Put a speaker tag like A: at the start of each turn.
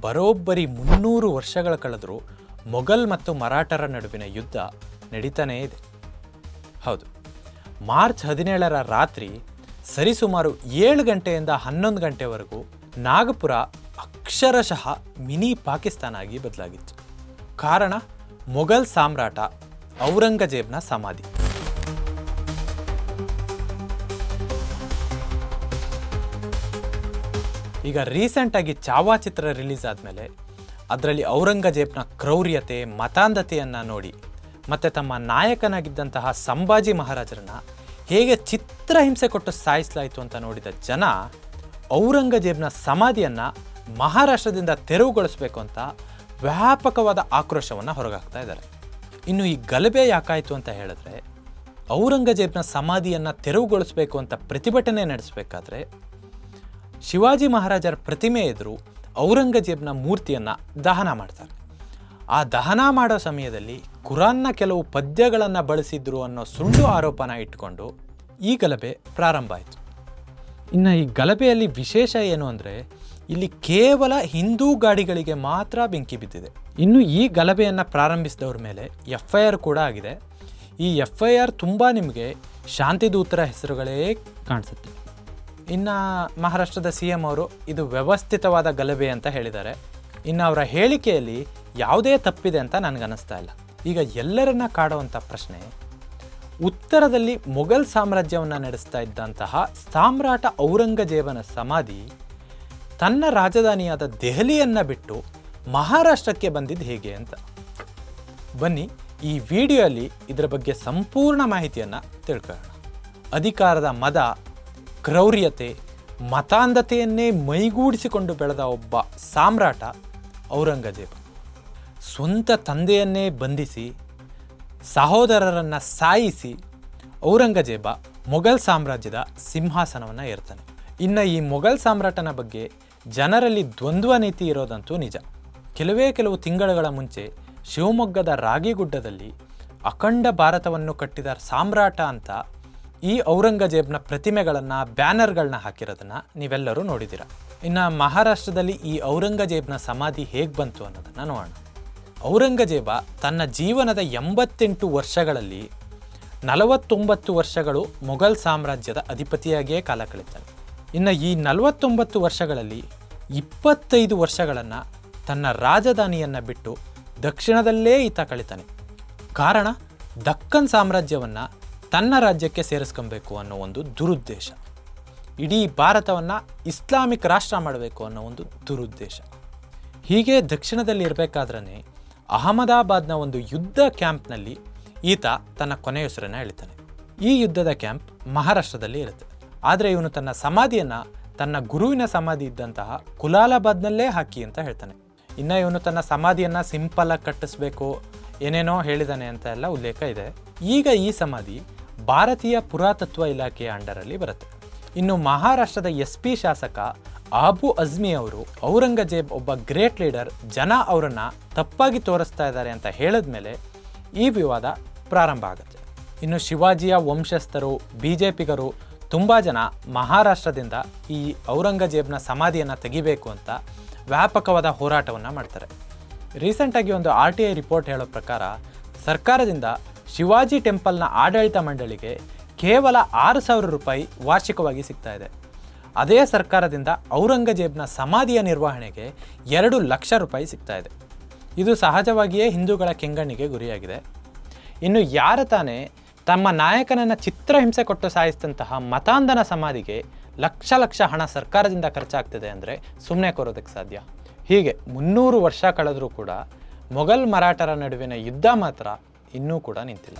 A: ಬರೋಬ್ಬರಿ ಮುನ್ನೂರು ವರ್ಷಗಳ ಕಳೆದರೂ ಮೊಘಲ್ ಮತ್ತು ಮರಾಠರ ನಡುವಿನ ಯುದ್ಧ ನಡೀತಾನೇ ಇದೆ. ಹೌದು. ಮಾರ್ಚ್ ಹದಿನೇಳರ ರಾತ್ರಿ ಸರಿಸುಮಾರು ಏಳು ಗಂಟೆಯಿಂದ ಹನ್ನೊಂದು ಗಂಟೆವರೆಗೂ ನಾಗಪುರ ಅಕ್ಷರಶಃ ಮಿನಿ ಪಾಕಿಸ್ತಾನ ಆಗಿ ಬದಲಾಗಿತ್ತು. ಕಾರಣ ಮೊಘಲ್ ಸಾಮ್ರಾಟ ಔರಂಗಜೇಬ್ನ ಸಮಾಧಿ. ಈಗ ರೀಸೆಂಟಾಗಿ ಚಾವಾ ಚಿತ್ರ ರಿಲೀಸ್ ಆದಮೇಲೆ ಅದರಲ್ಲಿ ಔರಂಗಜೇಬ್ನ ಕ್ರೌರ್ಯತೆ, ಮತಾಂಧತೆಯನ್ನು ನೋಡಿ, ಮತ್ತು ತಮ್ಮ ನಾಯಕನಾಗಿದ್ದಂತಹ ಸಂಭಾಜಿ ಮಹಾರಾಜರನ್ನ ಹೇಗೆ ಚಿತ್ರಹಿಂಸೆ ಕೊಟ್ಟು ಸಾಯಿಸಲಾಯಿತು ಅಂತ ನೋಡಿದ ಜನ ಔರಂಗಜೇಬ್ನ ಸಮಾಧಿಯನ್ನು ಮಹಾರಾಷ್ಟ್ರದಿಂದ ತೆರವುಗೊಳಿಸಬೇಕು ಅಂತ ವ್ಯಾಪಕವಾದ ಆಕ್ರೋಶವನ್ನು ಹೊರಗಾಕ್ತಾ ಇದ್ದಾರೆ. ಇನ್ನು ಈ ಗಲಭೆ ಯಾಕಾಯಿತು ಅಂತ ಹೇಳಿದ್ರೆ, ಔರಂಗಜೇಬ್ನ ಸಮಾಧಿಯನ್ನು ತೆರವುಗೊಳಿಸಬೇಕು ಅಂತ ಪ್ರತಿಭಟನೆ ನಡೆಸಬೇಕಾದ್ರೆ ಶಿವಾಜಿ ಮಹಾರಾಜರ ಪ್ರತಿಮೆ ಎದುರು ಔರಂಗಜೇಬ್ನ ಮೂರ್ತಿಯನ್ನು ದಹನ ಮಾಡ್ತಾರೆ. ಆ ದಹನ ಮಾಡೋ ಸಮಯದಲ್ಲಿ ಕುರಾನ್ನ ಕೆಲವು ಪದ್ಯಗಳನ್ನು ಬಳಸಿದ್ರು ಅನ್ನೋ ಸುಳ್ಳು ಆರೋಪನ ಇಟ್ಕೊಂಡು ಈ ಗಲಭೆ ಪ್ರಾರಂಭ ಆಯಿತು. ಇನ್ನು ಈ ಗಲಭೆಯಲ್ಲಿ ವಿಶೇಷ ಏನು ಅಂದರೆ ಇಲ್ಲಿ ಕೇವಲ ಹಿಂದೂ ಗಾಡಿಗಳಿಗೆ ಮಾತ್ರ ಬೆಂಕಿ ಬಿದ್ದಿದೆ. ಇನ್ನು ಈ ಗಲಭೆಯನ್ನು ಪ್ರಾರಂಭಿಸಿದವ್ರ ಮೇಲೆ ಎಫ್ ಐ ಆರ್ ಕೂಡ ಆಗಿದೆ. ಈ ಎಫ್ ಐ ಆರ್ ತುಂಬ ನಿಮಗೆ ಶಾಂತಿದೂತರ ಹೆಸರುಗಳೇ ಕಾಣಿಸುತ್ತೆ. ಇನ್ನು ಮಹಾರಾಷ್ಟ್ರದ ಸಿ ಎಂ ಅವರು ಇದು ವ್ಯವಸ್ಥಿತವಾದ ಗಲಭೆ ಅಂತ ಹೇಳಿದ್ದಾರೆ. ಇನ್ನು ಅವರ ಹೇಳಿಕೆಯಲ್ಲಿ ಯಾವುದೇ ತಪ್ಪಿದೆ ಅಂತ ನನಗನ್ನಿಸ್ತಾ ಇಲ್ಲ. ಈಗ ಎಲ್ಲರನ್ನ ಕಾಡುವಂಥ ಪ್ರಶ್ನೆ, ಉತ್ತರದಲ್ಲಿ ಮೊಘಲ್ ಸಾಮ್ರಾಜ್ಯವನ್ನು ನಡೆಸ್ತಾ ಇದ್ದಂತಹ ಸಾಮ್ರಾಟ ಔರಂಗಜೇಬನ ಸಮಾಧಿ ತನ್ನ ರಾಜಧಾನಿಯಾದ ದೆಹಲಿಯನ್ನು ಬಿಟ್ಟು ಮಹಾರಾಷ್ಟ್ರಕ್ಕೆ ಬಂದಿದ್ದು ಹೇಗೆ ಅಂತ. ಬನ್ನಿ ಈ ವಿಡಿಯೋಲಿ ಇದರ ಬಗ್ಗೆ ಸಂಪೂರ್ಣ ಮಾಹಿತಿಯನ್ನು ತಿಳ್ಕೊಳ್ಳೋಣ. ಅಧಿಕಾರದ ಮದ ಕ್ರೌರ್ಯತೆ, ಮತಾಂಧತೆಯನ್ನೇ ಮೈಗೂಡಿಸಿಕೊಂಡು ಬೆಳೆದ ಒಬ್ಬ ಸಾಮ್ರಾಟ ಔರಂಗಜೇಬ. ಸ್ವಂತ ತಂದೆಯನ್ನೇ ಬಂಧಿಸಿ, ಸಹೋದರರನ್ನು ಸಾಯಿಸಿ ಔರಂಗಜೇಬ ಮೊಘಲ್ ಸಾಮ್ರಾಜ್ಯದ ಸಿಂಹಾಸನವನ್ನು ಏರ್ತಾನೆ. ಇನ್ನು ಈ ಮೊಘಲ್ ಸಾಮ್ರಾಟನ ಬಗ್ಗೆ ಜನರಲ್ಲಿ ದ್ವಂದ್ವ ನೀತಿ ಇರೋದಂತೂ ನಿಜ. ಕೆಲವೇ ಕೆಲವು ತಿಂಗಳುಗಳ ಮುಂಚೆ ಶಿವಮೊಗ್ಗದ ರಾಗಿಗುಡ್ಡದಲ್ಲಿ ಅಖಂಡ ಭಾರತವನ್ನು ಕಟ್ಟಿದ ಸಾಮ್ರಾಟ ಅಂತ ಈ ಔರಂಗಜೇಬ್ನ ಪ್ರತಿಮೆಗಳನ್ನು ಬ್ಯಾನರ್ಗಳನ್ನ ಹಾಕಿರೋದನ್ನ ನೀವೆಲ್ಲರೂ ನೋಡಿದ್ದೀರ. ಇನ್ನು ಮಹಾರಾಷ್ಟ್ರದಲ್ಲಿ ಈ ಔರಂಗಜೇಬ್ನ ಸಮಾಧಿ ಹೇಗೆ ಬಂತು ಅನ್ನೋದನ್ನು ನೋಡೋಣ. ಔರಂಗಜೇಬ ತನ್ನ ಜೀವನದ ಎಂಬತ್ತೆಂಟು ವರ್ಷಗಳಲ್ಲಿ ನಲವತ್ತೊಂಬತ್ತು ವರ್ಷಗಳು ಮೊಘಲ್ ಸಾಮ್ರಾಜ್ಯದ ಅಧಿಪತಿಯಾಗಿಯೇ ಕಾಲ ಕಳೀತಾನೆ ಇನ್ನು ಈ ನಲವತ್ತೊಂಬತ್ತು ವರ್ಷಗಳಲ್ಲಿ ಇಪ್ಪತ್ತೈದು ವರ್ಷಗಳನ್ನು ತನ್ನ ರಾಜಧಾನಿಯನ್ನು ಬಿಟ್ಟು ದಕ್ಷಿಣದಲ್ಲೇ ಈತ ಕಳಿತಾನೆ. ಕಾರಣ, ದಕ್ಕನ್ ಸಾಮ್ರಾಜ್ಯವನ್ನು ತನ್ನ ರಾಜ್ಯಕ್ಕೆ ಸೇರಿಸ್ಕೊಬೇಕು ಅನ್ನೋ ಒಂದು ದುರುದ್ದೇಶ. ಇಡೀ ಭಾರತವನ್ನು ಇಸ್ಲಾಮಿಕ್ ರಾಷ್ಟ್ರ ಮಾಡಬೇಕು ಅನ್ನೋ ಒಂದು ದುರುದ್ದೇಶ. ಹೀಗೆ ದಕ್ಷಿಣದಲ್ಲಿ ಇರಬೇಕಾದ್ರೆ ಅಹಮದಾಬಾದ್ನ ಒಂದು ಯುದ್ಧ ಕ್ಯಾಂಪ್ನಲ್ಲಿ ಈತ ತನ್ನ ಕೊನೆಯ ಹೆಸರನ್ನು ಹೇಳ್ತಾನೆ ಈ ಯುದ್ಧದ ಕ್ಯಾಂಪ್ ಮಹಾರಾಷ್ಟ್ರದಲ್ಲಿ ಇರುತ್ತೆ. ಆದರೆ ಇವನು ತನ್ನ ಸಮಾಧಿಯನ್ನು ತನ್ನ ಗುರುವಿನ ಸಮಾಧಿ ಇದ್ದಂತಹ ಕುಲಾಲಾಬಾದ್ನಲ್ಲೇ ಹಾಕಿ ಅಂತ ಹೇಳ್ತಾನೆ. ಇನ್ನು ಇವನು ತನ್ನ ಸಮಾಧಿಯನ್ನು ಸಿಂಪಲಾಗಿ ಕಟ್ಟಿಸ್ಬೇಕು, ಏನೇನೋ ಹೇಳಿದಾನೆ ಅಂತ ಎಲ್ಲ ಉಲ್ಲೇಖ ಇದೆ. ಈಗ ಈ ಸಮಾಧಿ ಭಾರತೀಯ ಪುರಾತತ್ವ ಇಲಾಖೆಯ ಅಂಡರಲ್ಲಿ ಬರುತ್ತೆ. ಇನ್ನು ಮಹಾರಾಷ್ಟ್ರದ ಎಸ್ ಪಿ ಶಾಸಕ ಆಬು ಅಜ್ಮಿ ಅವರು ಔರಂಗಜೇಬ್ ಒಬ್ಬ ಗ್ರೇಟ್ ಲೀಡರ್, ಜನ ಅವರನ್ನ ತಪ್ಪಾಗಿ ತೋರಿಸ್ತಾ ಇದ್ದಾರೆ ಅಂತ ಹೇಳಿದ್ಮೇಲೆ ಈ ವಿವಾದ ಪ್ರಾರಂಭ ಆಗುತ್ತೆ. ಇನ್ನು ಶಿವಾಜಿಯ ವಂಶಸ್ಥರು ಬಿ ಜೆ ಪಿಗರು ತುಂಬ ಜನ ಮಹಾರಾಷ್ಟ್ರದಿಂದ ಈ ಔರಂಗಜೇಬ್ನ ಸಮಾಧಿಯನ್ನು ತೆಗಿಬೇಕು ಅಂತ ವ್ಯಾಪಕವಾದ ಹೋರಾಟವನ್ನು ಮಾಡ್ತಾರೆ. ರೀಸೆಂಟಾಗಿ ಒಂದು ಆರ್ ಟಿ ಐ ರಿಪೋರ್ಟ್ ಹೇಳೋ ಪ್ರಕಾರ ಸರ್ಕಾರದಿಂದ ಶಿವಾಜಿ ಟೆಂಪಲ್ನ ಆಡಳಿತ ಮಂಡಳಿಗೆ ಕೇವಲ ಆರು ಸಾವಿರ ರೂಪಾಯಿ ವಾರ್ಷಿಕವಾಗಿ ಸಿಗ್ತಾ ಇದೆ. ಅದೇ ಸರ್ಕಾರದಿಂದ ಔರಂಗಜೇಬ್ನ ಸಮಾಧಿಯ ನಿರ್ವಹಣೆಗೆ ಎರಡು ಲಕ್ಷ ರೂಪಾಯಿ ಸಿಗ್ತಾ ಇದೆ. ಇದು ಸಹಜವಾಗಿಯೇ ಹಿಂದೂಗಳ ಕೆಂಗಣ್ಣಿಗೆ ಗುರಿಯಾಗಿದೆ. ಇನ್ನು ಯಾರ ತಾನೇ ತಮ್ಮ ನಾಯಕನನ್ನು ಚಿತ್ರಹಿಂಸೆ ಕೊಟ್ಟು ಸಾಯಿಸಿದಂತಹ ಮತಾಂಧನ ಸಮಾಧಿಗೆ ಲಕ್ಷ ಲಕ್ಷ ಹಣ ಸರ್ಕಾರದಿಂದ ಖರ್ಚಾಗ್ತಿದೆ ಅಂದರೆ ಸುಮ್ಮನೆ ಕೊರೋದಕ್ಕೆ ಸಾಧ್ಯ. ಹೀಗೆ ಮುನ್ನೂರು ವರ್ಷ ಕಳೆದರೂ ಕೂಡ ಮೊಘಲ್ ಮರಾಠರ ನಡುವಿನ ಯುದ್ಧ ಮಾತ್ರ ಇನ್ನೂ ಕೂಡ ನಿಂತಿಲ್ಲ.